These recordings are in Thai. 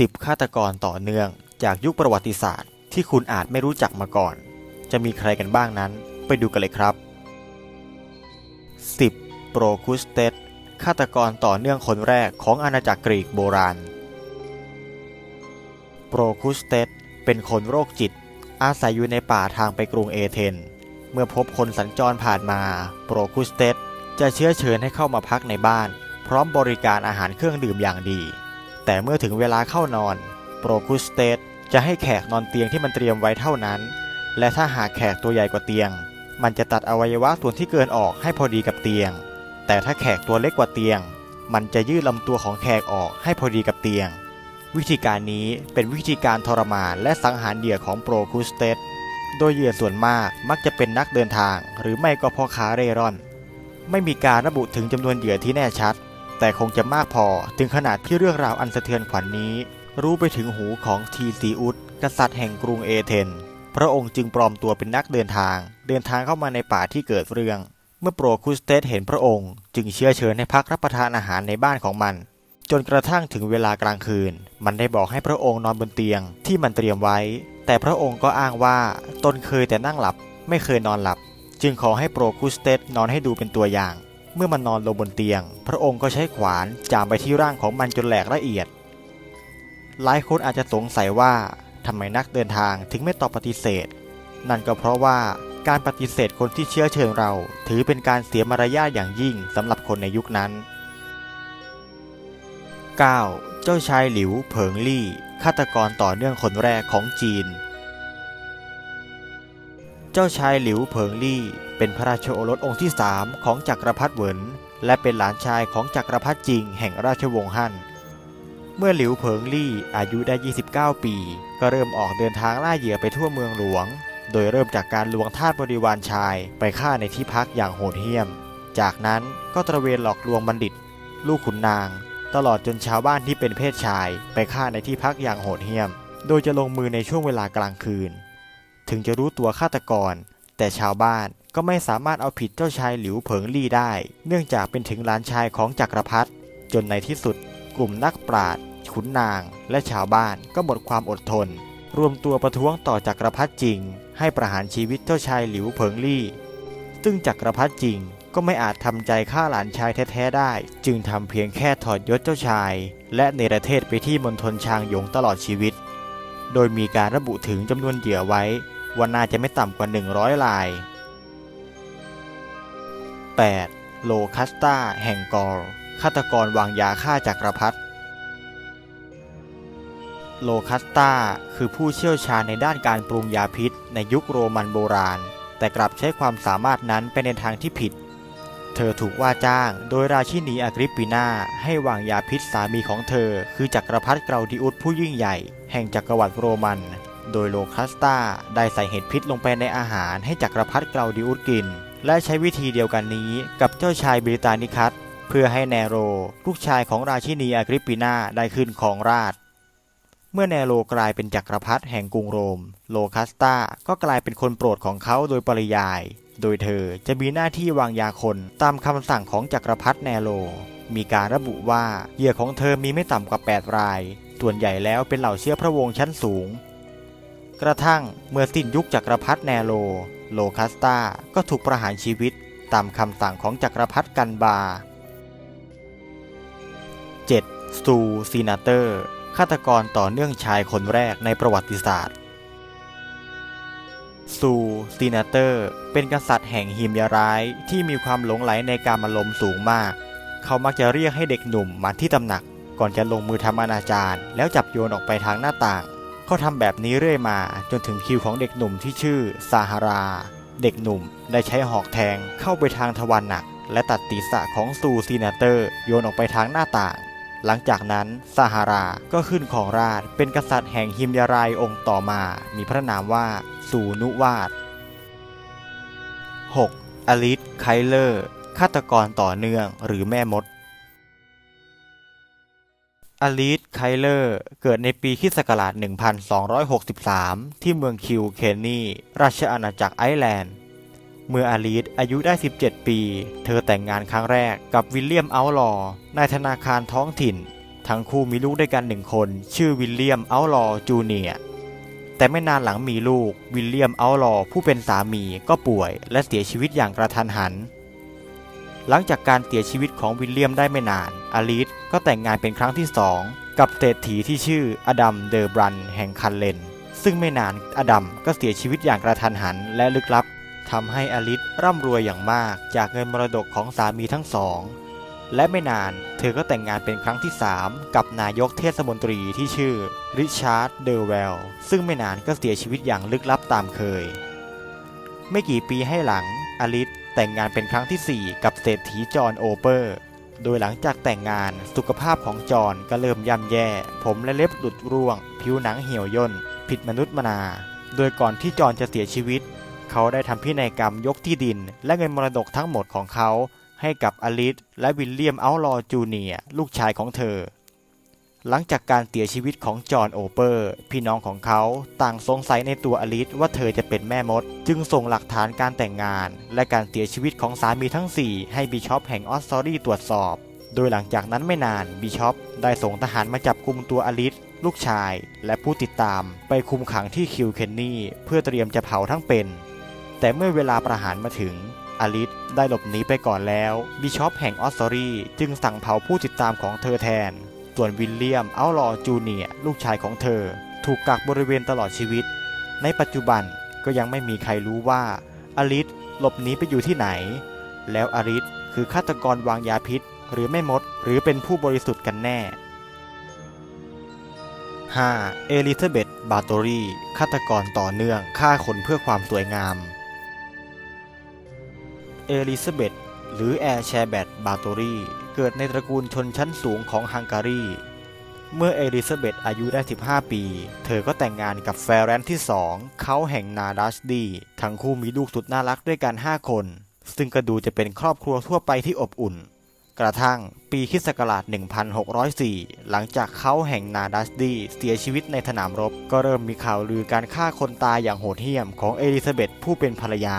10 ฆาตกรต่อเนื่อง จากยุคประวัติศาสตร์ ที่คุณอาจไม่รู้จักมาก่อน จะมีใครกันบ้างนั้น ไปดูกันเลยครับ 10. โปรคุสเตสฆาตกรต่อเนื่องคนแรกของอาณาจักรกรีกโบราณ โปรคุสเตสเป็นคนโรคจิต อาศัยอยู่ในป่าทางไปกรุงเอเธน เมื่อพบคนสัญจรผ่านมา โปรคุสเตสจะเชื้อเชิญให้เข้ามาพักในบ้าน พร้อมบริการอาหารเครื่องดื่มอย่างดี แต่เมื่อถึงเวลาเข้านอน โปรคุสเตสจะให้แขกนอนเตียงที่มันเตรียมไว้เท่านั้น และถ้าหากแขกตัวใหญ่กว่าเตียง มันจะตัดอวัยวะส่วนที่เกินออกให้พอดีกับเตียง แต่ถ้าแขกตัวเล็กกว่าเตียง มันจะยืดลำตัวของแขกออกให้พอดีกับเตียง วิธีการนี้เป็นวิธีการทรมานและสังหารเหยื่อของโปรคุสเตสโดยเหยื่อส่วนมากมักจะเป็นนักเดินทาง หรือไม่ก็พ่อค้าเร่ร่อน ไม่มีการระบุถึงจำนวนเหยื่อที่แน่ชัด แต่คงจะมากพอ ถึงขนาดที่เรื่องราวอันสะเทือนขวัญนนี้ รู้ไปถึงหูของทีซีอุสกษัตริย์แห่งกรุงเอเธนพระองค์จึงปลอมตัวเป็นนักเดินทาง เดินทางเข้ามาในป่าที่เกิดเรื่อง เมื่อโปรคุสเตสเห็นพระองค์ จึงเชื้อเชิญให้พักรับประทานอาหารในบ้านของมัน จนกระทั่งถึงเวลากลางคืน มันได้บอกให้พระองค์นอนบนเตียงที่มันเตรียมไว้ แต่พระองค์ก็อ้างว่าตนเคยแต่นั่งหลับ ไม่เคยนอนหลับ จึงขอให้โปรคุสเตสนอนให้ดูเป็นตัวอย่าง เมื่อมันนอนลงบนเตียง พระองค์ก็ใช้ขวานจามไปที่ร่างของมันจนแหลกละเอียด หลายคนอาจจะสงสัยว่าทำไมนักเดินทางถึงไม่ตอบปฏิเสธ นั่นก็เพราะว่าการปฏิเสธคนที่เชื้อเชิญเรา ถือเป็นการเสียมารยาทอย่างยิ่งสำหรับคนในยุคนั้น 9. เจ้าชายหลิวเผิงลี่ฆาตกรต่อเนื่องคนแรกของจีน เจ้าชายหลิวเผิงลี่เป็นพระราชโอรสองค์ที่สามของจักรพรรดิเหวินและเป็นหลานชายของจักรพรรดิจิงแห่งราชวงศ์ฮั่น เมื่อหลิวเผิงลี่อายุได้ 29 ปี ก็เริ่มออกเดินทางล่าเหยื่อไปทั่วเมืองหลวง โดยเริ่มจากการลวงทาสบริวารชายไปฆ่าในที่พักอย่างโหดเหี้ยม จากนั้นก็ตระเวนหลอกลวงบัณฑิต ลูกขุนนาง ตลอดจนชาวบ้านที่เป็นเพศชาย ไปฆ่าในที่พักอย่างโหดเหี้ยม โดยจะลงมือในช่วงเวลากลางคืน ถึงจะรู้ตัวฆาตกร แต่ชาวบ้านก็ไม่สามารถเอาผิดเจ้าชายหลิวเผิงลี่ได้ เนื่องจากเป็นถึงหลานชายของจักรพรรดิจนในที่สุด กลุ่มนักปราชญ์ขุนนาง และชาวบ้านก็หมดความอดทน รวมตัวประท้วงต่อจักรพรรดิจริง ให้ประหารชีวิตเจ้าชายหลิวเผิงลี่ ซึ่งจักรพรรดิจริงก็ไม่อาจทำใจฆ่าหลานชายแท้ๆได้ จึงทำเพียงแค่ถอดยศเจ้าชาย และเนรเทศไปที่มณฑลชางหยงตลอดชีวิต โดยมีการระบุถึงจำนวนเหยื่อไว้ ว่าน่าจะไม่ต่ำกว่า 100ราย 8. โลคัสตาแห่งกอร์ฆาตกรวางยาฆ่าจักรพรรดิโลคัสตาคือผู้เชี่ยวชาญในด้านการปรุงยาพิษในยุคโรมันโบราณ แต่กลับใช้ความสามารถนั้นไปในทางที่ผิด เธอถูกว่าจ้างโดยราชินีอากริปปินาให้วางยาพิษสามีของเธอ คือจักรพรรดิเกลาดิอุสผู้ยิ่งใหญ่ แห่งจักรวรรดิโรมัน โดยโลคัสตาได้ใส่เห็ดพิษลงไปในอาหารให้จักรพรรดิเกลาดิอุสกิน และใช้วิธีเดียวกันนี้กับเจ้าชายบริตานิคัสเพื่อให้แนโร ลูกชายของราชินีอากริปปินาได้ขึ้นครองราชเมื่อแนโรกลายเป็นจักรพรรดิแห่งกรุงโรม โลคัสตาก็กลายเป็นคนโปรดของเขาโดยปริยาย โดยเธอจะมีหน้าที่วางยาคนตามคำสั่งของจักรพรรดิแนโร มีการระบุว่าเหยื่อของเธอมีไม่ต่ำกว่า 8 ราย ส่วนใหญ่แล้วเป็นเหล่าเชื้อพระวงศ์ชั้นสูง กระทั่งเมื่อสิ้นยุคจักรพรรดิแนโรโลคัสตาก็ถูกประหารชีวิตตามคำสั่งของจักรพรรดิกันบา 7. สตูซีนาเตอร์ ฆาตกรต่อเนื่องชายคนแรกในประวัติศาสตร์ซูซีนาเตอร์ เป็นกษัตริย์แห่งหิมยาร้ายที่มีความหลงไหลในการอารมสูงมาก เขามักจะเรียกให้เด็กหนุ่มมาที่ตำหนัก ก่อนจะลงมือทำอนาจารแล้วจับโยนออกไปทางหน้าต่าง เขาทำแบบนี้เรื่อยมาจนถึงคิวของเด็กหนุ่มที่ชื่อซาฮารา เด็กหนุ่มได้ใช้หอกแทงเข้าไปทางทวารหนัก และตัดศีรษะของซูซีนาเตอร์โยนออกไปทางหน้าต่าง หลังจากนั้นซาฮาราก็ขึ้นของราชเป็นกษัตริย์แห่งฮิมยารายองค์ต่อมา มีพระนามว่าสูนุวาด 6. อลิสไคเลอร์ ฆาตกรต่อเนื่องหรือแม่มด อลิสไคเลอร์ เกิดในปีคิศกราช1263 ที่เมืองคิว เคนนีราชอาณาจักรไอร์แลนด์ เมื่ออลิสอายุได้ 17 ปี เธอแต่งงานครั้งแรกกับวิลเลียมเอาลอว์นายธนาคารท้องถิ่น ทั้งคู่มีลูกด้วยกันหนึ่งคน ชื่อวิลเลียมเอาลอจูเนียแต่ไม่นานหลังมีลูก วิลเลียมเอาลอผู้เป็นสามีก็ป่วย และเสียชีวิตอย่างกระทันหัน หลังจากการเสียชีวิตของวิลเลียมได้ไม่นาน อลิสก็แต่งงานเป็นครั้งที่สองกับเศรษฐีที่ชื่ออดัมเดอบรันแห่งคันเลน ซึ่งไม่นานอดัมก็เสียชีวิตอย่างกระทันหันและลึกลับทำให้อลิสร่ำรวยอย่างมากจากเงินมรดกของสามีทั้งสอง และไม่นานเธอก็แต่งงานเป็นครั้งที่ 3 กับนายกเทศมนตรีที่ชื่อริชาร์ดเดอร์เวลซึ่งไม่นานก็เสียชีวิตอย่างลึกลับตามเคย ไม่กี่ปีให้หลังอลิส แต่งงานเป็นครั้งที่ 4 กับเศรษฐีจอห์นโอเปอร์ โดยหลังจากแต่งงานสุขภาพของจอห์นก็เริ่มย่ำแย่ ผมและเล็บหลุดร่วง ผิวหนังเหี่ยวย่น ผิดมนุษย์มนา โดยก่อนที่จอห์นจะเสียชีวิต เขาได้ทำพินัยกรรมยกที่ดิน และเงินมรดกทั้งหมดของเขา ให้กับอลิสและวิลเลียมอาลลอจูเนียลูกชายของเธอ หลังจากการเสียชีวิตของจอห์นโอเปอร์ พี่น้องของเขาต่างสงสัยในตัวอลิสว่าเธอจะเป็นแม่มด จึงส่งหลักฐานการแต่งงาน และการเสียชีวิตของสามีทั้ง 4 ให้บิชอปแห่งออสซอรี่ตรวจสอบ โดยหลังจากนั้นไม่นานบิชอปได้ส่งทหารมาจับกุมตัวอลิสลูกชาย และผู้ติดตามไปคุมขังที่คิวเคนนี่เพื่อเตรียมจะเผาทั้งเป็น แต่เมื่อเวลาประหารมาถึงอลิสได้หลบหนีไปก่อนแล้วบิชอปแห่งออสซอรี่จึงสั่งเผาผู้ติดตามของเธอแทน ส่วนวิลเลียมเอาลอจูเนียลูกชายของเธอ ถูกกักบริเวณตลอดชีวิต ในปัจจุบันก็ยังไม่มีใครรู้ว่าอลิสหลบหนีไปอยู่ที่ไหน แล้วอลิสคือฆาตกรวางยาพิษ หรือไม่มด หรือเป็นผู้บริสุทธิ์กันแน่ 5. เอลิซาเบธบาโตรีฆาตกรต่อเนื่องฆ่าคนเพื่อความสวยงาม เอลิซาเบธหรือแอร์แชร์แบตบาโตรี เกิดในตระกูลชนชั้นสูงของฮังการี เมื่อเอลิซาเบธอายุได้ 15 ปี เธอก็แต่งงานกับแฟรนที่สองเขาแห่งนาดัชดี ทั้งคู่มีลูกสุดน่ารักด้วยกัน 5 คน ซึ่งก็ดูจะเป็นครอบครัวทั่วไปที่อบอุ่น กระทั่งปีคิศักราช 1604 หลังจากเขาแห่งนาดัสดี เสียชีวิตในสนามรบ ก็เริ่มมีข่าวลือการฆ่าคนตายอย่างโหดเหี้ยมของเอลิซาเบธผู้เป็นภรรยา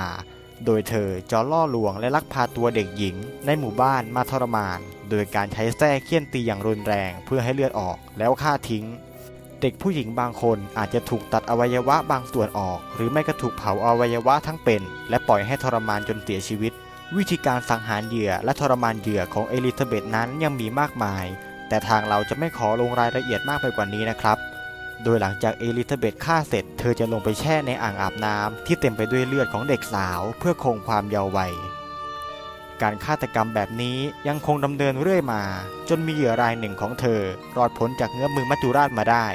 โดยเธอจะล่อลวงและลักพาตัวเด็กหญิง ในหมู่บ้านมาทรมาน โดยการใช้แส้เคี่ยนตีอย่างรุนแรงเพื่อให้เลือดออกแล้วฆ่าทิ้ง เด็กผู้หญิงบางคนอาจจะถูกตัดอวัยวะบางส่วนออก หรือไม่ก็ถูกเผาอวัยวะทั้งเป็น และปล่อยให้ทรมานจนเสียชีวิต วิธีการสังหารเหยื่อและทรมานเหยื่อของเอลิซาเบธนั้นยังมีมากมาย แต่ทางเราจะไม่ขอลงรายละเอียดมากไปกว่านี้นะครับ โดยหลังจากเอลิซาเบธฆ่าเสร็จ เธอจะลงไปแช่ในอ่างอาบน้ำที่เต็มไปด้วยเลือดของเด็กสาวเพื่อคงความเยาว์วัย การฆาตกรรมแบบนี้ยังคงดำเนินเรื่อยมา จนมีเหยื่อรายหนึ่งของเธอ รอดพ้นจากเงื้อมมือมัจจุราชมาได้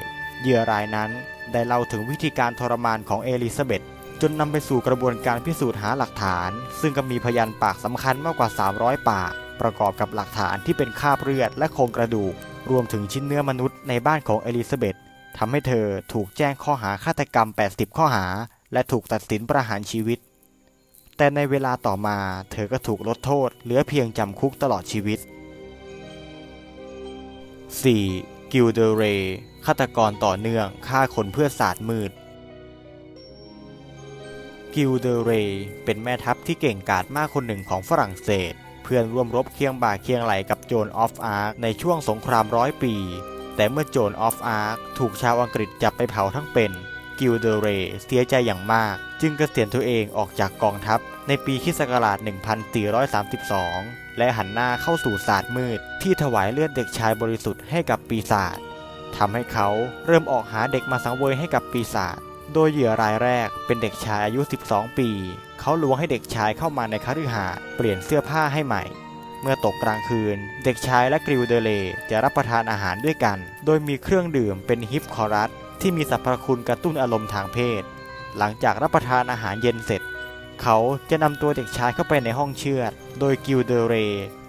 เหยื่อรายนั้นได้เล่าถึงวิธีการทรมานของเอลิซาเบธจนนำไปสู่กระบวนการพิสูจน์หาหลักฐาน ซึ่งก็มีพยานปากสำคัญมากกว่า 300 ปาก ประกอบกับหลักฐานที่เป็นคราบเลือดและโครงกระดูก รวมถึงชิ้นเนื้อมนุษย์ในบ้านของเอลิซาเบธ ทำให้เธอถูกแจ้งข้อหาฆาตกรรม 80 ข้อหา และถูกตัดสินประหารชีวิต แต่ในเวลาต่อมาเธอก็ถูกลดโทษ เหลือเพียงจำคุกตลอดชีวิต 4. กิลเดเรย์ฆาตกรต่อเนื่องฆ่าคนเพื่อศาสตร์มืด กิลเดเรย์เป็นแม่ทัพที่เก่งกาจมากคนหนึ่งของฝรั่งเศส เพื่อนร่วมรบเคียงบ่าเคียงไหลกับโจนออฟอาร์คในช่วงสงครามร้อยปี แต่เมื่อโจนออฟอาร์คถูกชาวอังกฤษจับไปเผาทั้งเป็นกิลเดเรย์เสียใจอย่างมาก จึงเกษียณตัวเองออกจากกองทัพ ในปีคิศกราช1432 และหันหน้าเข้าสู่ศาสตร์มืด ที่ถวายเลือดเด็กชายบริสุทธิ์ให้กับปีศาจทำให้เขาเริ่มออกหาเด็กมาสังเวยให้กับปีศาจโดยเหยื่อรายแรกเป็นเด็กชายอายุ 12 ปี เขาลวงให้เด็กชายเข้ามาในคฤหาสน์เปลี่ยนเสื้อผ้าให้ใหม่ เมื่อตกกลางคืน เด็กชายและกริลเดเลจะรับประทานอาหารด้วยกัน โดยมีเครื่องดื่มเป็นฮิปคอรัสที่มีสรรพคุณกระตุ้นอารมณ์ทางเพศ หลังจากรับประทานอาหารเย็นเสร็จ เขาจะนำตัวเด็กชายเข้าไปในห้องเชือด โดยกิลเดเร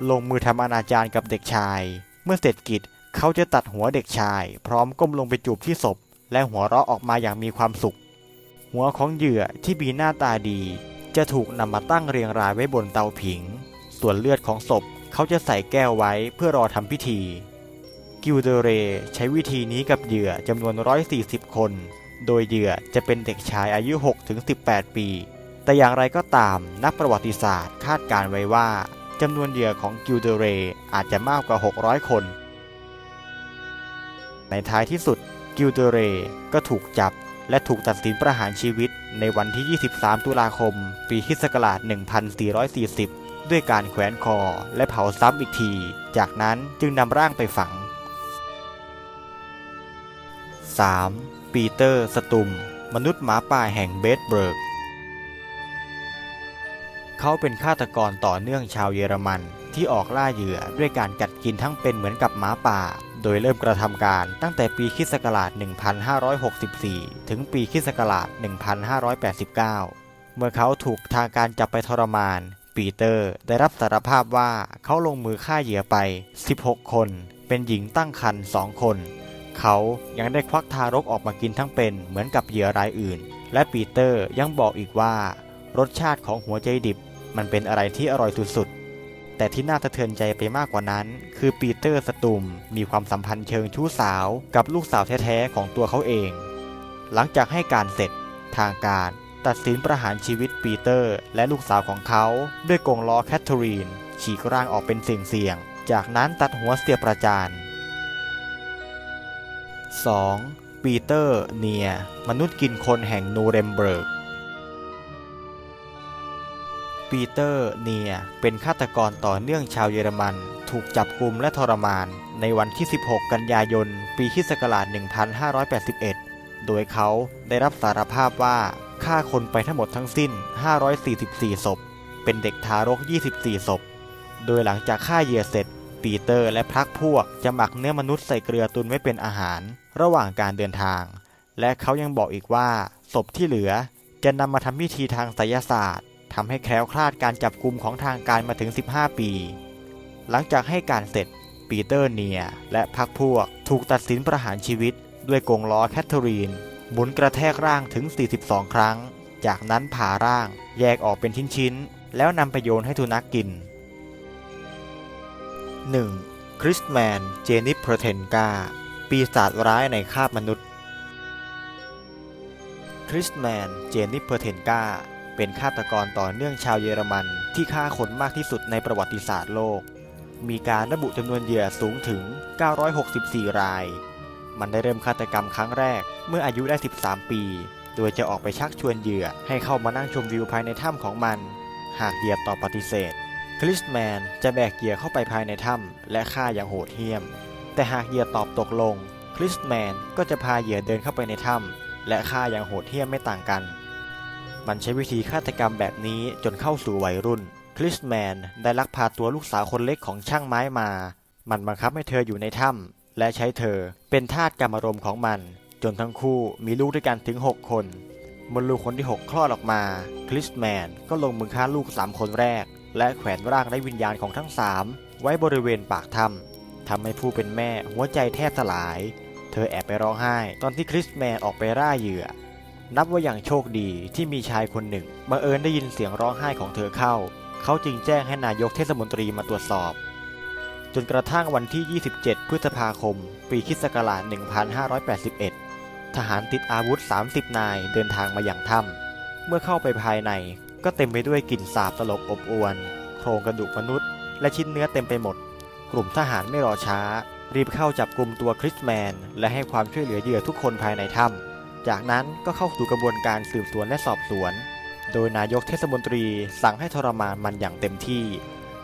ลงมือทำอนาจารกับเด็กชาย เมื่อเสร็จกิจเขาจะตัดหัวเด็กชาย พร้อมก้มลงไปจูบที่ศพ และหัวเราะออกมาอย่างมีความสุข หัวของเหยื่อที่มีหน้าตาดี จะถูกนำมาตั้งเรียงรายไว้บนเตาผิง ส่วนเลือดของศพเขาจะใส่แก้วไว้เพื่อรอทำพิธี กิลเดเรใช้วิธีนี้กับเหยื่อจำนวน 140 คน โดยเหยื่อจะเป็นเด็กชายอายุ 6-18 ปี แต่อย่างไรก็ตามนักประวัติศาสตร์คาดการไว้ว่าจำนวนเหยื่อของกิลเดเรอาจจะมากกว่า 600 คน ในท้ายที่สุดกิลเดเรก็ถูกจับและถูกตัดสินประหารชีวิตในวันที่ 23 ตุลาคม ปีคริสต์ศักราช1440 ด้วยการแขวนคอและเผาซ้ำอีกที จากนั้นจึงนำร่างไปฝัง 3. ปีเตอร์สตุม มนุษย์หมาป่าแห่งเบสเบิร์ก เขาเป็นฆาตกรต่อเนื่องชาวเยอรมันที่ออกล่าเหยื่อด้วยการกัดกินทั้งเป็นเหมือนกับหมาป่า โดยเริ่มกระทำการตั้งแต่ปีคิศกราช 1564 ถึงปีคิศกราช 1589 เมื่อเขาถูกทางการจับไปทรมาน ปีเตอร์ ได้รับสารภาพว่าเขาลงมือฆ่าเหยื่อไป 16 คน เป็นหญิงตั้งครรภ์2คน เขายังได้ควักทารกออกมากินทั้งเป็นเหมือนกับเหยื่อรายอื่น และปีเตอร์ยังบอกอีกว่า รสชาติของหัวใจดิบ มันเป็นอะไรที่อร่อยสุดๆ แต่ที่น่าสะเทือนใจไปมากกว่านั้น คือปีเตอร์สตูมมีความสัมพันธ์เชิงชู้สาวกับลูกสาวแท้ๆของตัวเขาเอง หลังจากให้การเสร็จทางการ ตัดสินประหารชีวิตปีเตอร์ และลูกสาวของเขา ด้วยกงล้อแคทเธอรีน ฉีกร่างออกเป็นเสี่ยงๆ จากนั้นตัดหัวเสียประจาน 2. ปีเตอร์เนีย มนุษย์กินคนแห่งนูเรมเบิร์ก ปีเตอร์เนียเป็นฆาตกรต่อเนื่องชาวเยอรมัน ถูกจับกลุมและทรมาน ในวันที่ 16 กันยายน ปีคศ1581 โดยเขาได้รับสารภาพว่า ฆ่าคนไปทั้งหมดทั้งสิ้น 544 ศพ เป็นเด็กทารก 24 ศพ โดยหลังจากฆ่าเหยื่อเสร็จ ปีเตอร์และพรรคพวกจะหมักเนื้อมนุษย์ใส่เกลือตุนไว้เป็นอาหาร ระหว่างการเดินทาง และเขายังบอกอีกว่า ศพที่เหลือจะนำมาทำพิธีทางไสยศาสตร์ทำให้แคล้วคลาดการจับกลุมของทางการมาถึง 15 ปี หลังจากให้การเสร็จ ปีเตอร์เนีย และพรรคพวกถูกตัดสินประหารชีวิต ด้วยกงล้อแคทเธอรีน หมุนกระแทกร่างถึง 42 ครั้ง จากนั้นผ่าร่างแยกออกเป็นชิ้นๆ แล้วนำไปโยนให้ทุนักกิน 1. คริสแมน เจนิฟเพรเทนกา ปีศาจร้ายในคาบมนุษย์ คริสแมน เจนิฟเพรเทนกา เป็นฆาตกรต่อเนื่องชาวเยอรมันที่ฆ่าคนมากที่สุดในประวัติศาสตร์โลก มีการระบุจำนวนเหยื่อสูงถึง 964 ราย มันได้เริ่มฆาตกรรมครั้งแรก เมื่ออายุได้ 13 ปี โดยจะออกไปชักชวนเหยื่อให้เข้ามานั่งชมวิวภายในถ้ำของมัน หากเหยื่อตอบปฏิเสธ คริสแมนจะแบกเหยื่อเข้าไปภายในถ้ำและฆ่าอย่างโหดเหี้ยม แต่หากเหยื่อตอบตกลง คริสแมนก็จะพาเหยื่อเดินเข้าไปในถ้ำและฆ่าอย่างโหดเหี้ยมไม่ต่างกัน มันใช้วิธีฆาตกรรมแบบนี้จนเข้าสู่วัยรุ่น คริสแมนได้ลักพาตัวลูกสาวคนเล็กของช่างไม้มา มันบังคับให้เธออยู่ในถ้ำและใช้เธอเป็นทาสกรรมารมของมัน จนทั้งคู่มีลูกด้วยกันถึง 6 คนเมื่อลูกคนที่ 6 คลอดออกมา คริสแมนก็ลงมือฆ่าลูก 3 คนแรก และแขวนร่างไร้วิญญาณของทั้ง 3 ไว้บริเวณปากถ้ำทำให้ผู้เป็นแม่หัวใจแทบสลาย เธอแอบไปร้องไห้ ตอนที่คริสแมนออกไปร่าเหยื่อ นับว่าอย่างโชคดีที่มีชายคนหนึ่งบังเอิญได้ยินเสียงร้องไห้ของเธอเข้า เขาจึงแจ้งให้นายกเทศมนตรีมาตรวจสอบ จนกระทั่งวันที่ 27 พฤษภาคม ปีคริสต์ศักราช1581 ทหารติดอาวุธ 30 นายเดินทางมาอย่างถ้ำเมื่อเข้าไปภายในก็เต็มไปด้วยกลิ่นสาบตลบอบอวน โครงกระดูกมนุษย์ และชิ้นเนื้อเต็มไปหมด กลุ่มทหารไม่รอช้า รีบเข้าจับกลุ่มตัวคริสแมน และให้ความช่วยเหลือเหยื่อทุกคนภายในถ้ำจากนั้นก็เข้าสู่กระบวนการสืบสวนและสอบสวน โดยนายกเทศมนตรีสั่งให้ทรมานมันอย่างเต็มที่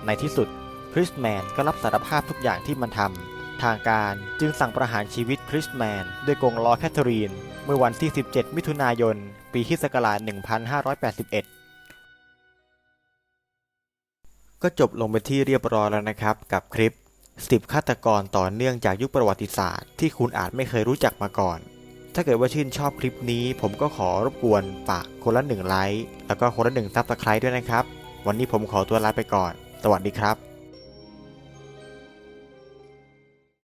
ในที่สุดคริสแมนก็รับสารภาพทุกอย่างที่มันทำ ทางการจึงสั่งประหารชีวิตคริสแมนด้วยกงล้อแคทเธอรีน เมื่อวันที่ 17 มิถุนายน ปีคริสต์ศักราช1581 ก็จบลงไปที่เรียบร้อยแล้วนะครับกับคลิป 10 ฆาตกรต่อเนื่องจากยุคประวัติศาสตร์ที่คุณอาจไม่เคยรู้จักมาก่อน ถ้าเกิดว่าชื่นชอบคลิปนี้ ผมก็ขอรบกวนฝากคนละหนึ่งไลค์แล้วก็คนละหนึ่งซับสไครต์ด้วยนะครับ วันนี้ผมขอตัวลาไปก่อน สวัสดีครับ